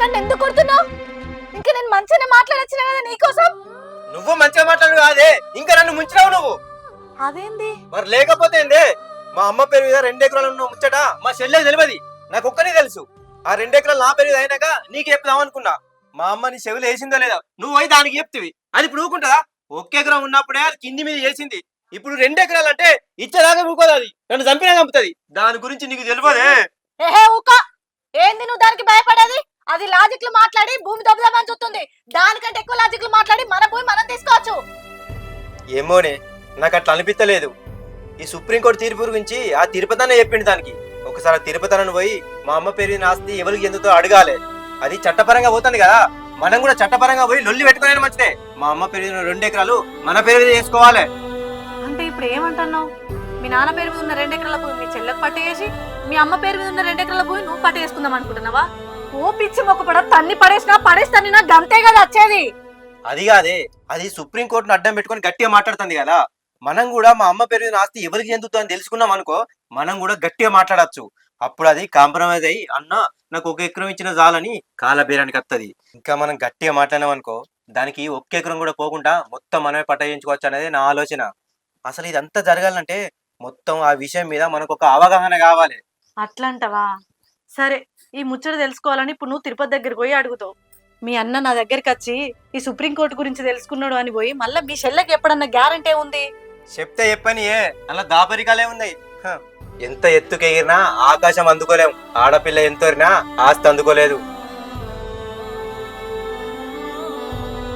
నన్ను ఎందుకు కొడుతున్నావు? ఇంకా నేను మంచిగానే మాట్లాడొచ్చిన కదా నీకోసం? నువ్వు మంచిగా మాట్లాడు కాదే ఇంకా నన్ను ముంచినావు నువ్వు. అదేంది? మరి లేకపోతే ఏందే? మా అమ్మ పేరు మీద రెండు ఎకరాలు ఉన్న ముచ్చట మా చెల్లెకి తెలియదు. నాకు ఒక్కనే తెలుసు. ఆ రెండు ఎకరాలు నా పేరు మీద అయినాక నీకు చెప్దాం అనుకున్నా. మా అమ్మ నీ చెవులు వేసిందో లేదా నువ్వు పోయి దానికి చెప్తివి. అది ఇప్పుడు ఊకుంటుందా? ఒక్క ఎకరం ఉన్నప్పుడే అది కింది మీద చేసింది. ఇప్పుడు రెండు ఎకరాలు అంటే ఇచ్చేదాకా ఊకోదు అది. నన్ను చంపినా చంపుతుంది. దాని గురించి నీకు తెలియదే? ఏహే ఊక ఏంది నువ్వు దానికి భయపడేది అది లాజిక్లో మాట్లాడి భూమి దెబ్బదమని చూస్తుంది. దానికంటే ఎక్కువ లాజిక్లో మాట్లాడి మన భూమి మనం తీసుకోవచ్చు. ఏమోనే నాకు అట్లా అనిపించలేదు ఈ సుప్రీంకోర్టు తీర్పు గురించి ఆ తిరుపతి చెప్పిండు దానికి. ఒకసారి తిరుపతి పోయి మా అమ్మ పేరు మీద ఆస్తి ఎవరికి ఎందుతో అడగాలి. అది చట్టపరంగా పోతుంది కదా. మనం కూడా చట్టపరంగా పోయి లొల్లి పెట్టుకునే మంచిదే. మా అమ్మ పేరు మీద రెండు ఎకరాలు మన పేరు మీద చేసుకోవాలి. అంటే ఇప్పుడు ఏమంటున్నావు? మీ నాన్న పేరు మీద ఉన్న రెండు ఎకరాల భూమి మీ చెల్లెకు పట్టు చేసి మీ అమ్మ పేరు మీద ఉన్న రెండు ఎకరాల భూమి నువ్వు పట్టు చేసుకుందాం అనుకుంటున్నావా? ఓ పిచ్చి మొక్కపడ తన్ని పడేసినా పడేస్తాను నాకు గంతే కదా వచ్చేది. అది కాదే అది సుప్రీంకోర్టును అడ్డం పెట్టుకొని గట్టిగా మాట్లాడుతుంది కదా. మనం కూడా మా అమ్మ పేరు మీద ఆస్తి ఎవరికి చెందుతుందో అని తెలుసుకున్నాం అనుకో మనం కూడా గట్టిగా మాట్లాడచ్చు. అప్పుడు అది కాంప్రమైజ్ అయ్యి అన్న నాకు ఒక ఎకరం ఇచ్చిన చాలని కాల బేరానికి వస్తుంది ఇంకా మనం గట్టిగా మాట్లాడినాం అనుకో దానికి ఒక్క ఎకరం కూడా పోకుండా మొత్తం మనమే పట్టాయించుకోవచ్చు అనేది నా ఆలోచన. అసలు ఇదంతా జరగాలంటే మొత్తం ఆ విషయం మీద మనకు ఒక అవగాహన కావాలి. అట్లంటవా? సరే ఈ ముచ్చట తెలుసుకోవాలని ఇప్పుడు నువ్వు తిరుపతి దగ్గరికి పోయి అడుగుతావు. మీ అన్న నా దగ్గరికి వచ్చి ఈ సుప్రీంకోర్టు గురించి తెలుసుకున్నాడు అని పోయి మళ్ళీ మీ చెల్లెకి ఎప్పుడన్నా గ్యారంటీ ఉంది? చెప్తే చెప్పని ఏ అలా దాపరికాలే ఉన్నాయి. హ. ఎంత ఎత్తుకెగిరినా ఆకాశం అందుకోలేం. ఆడపిల్ల ఎంతోరినా ఆస్తి అందుకోలేదు.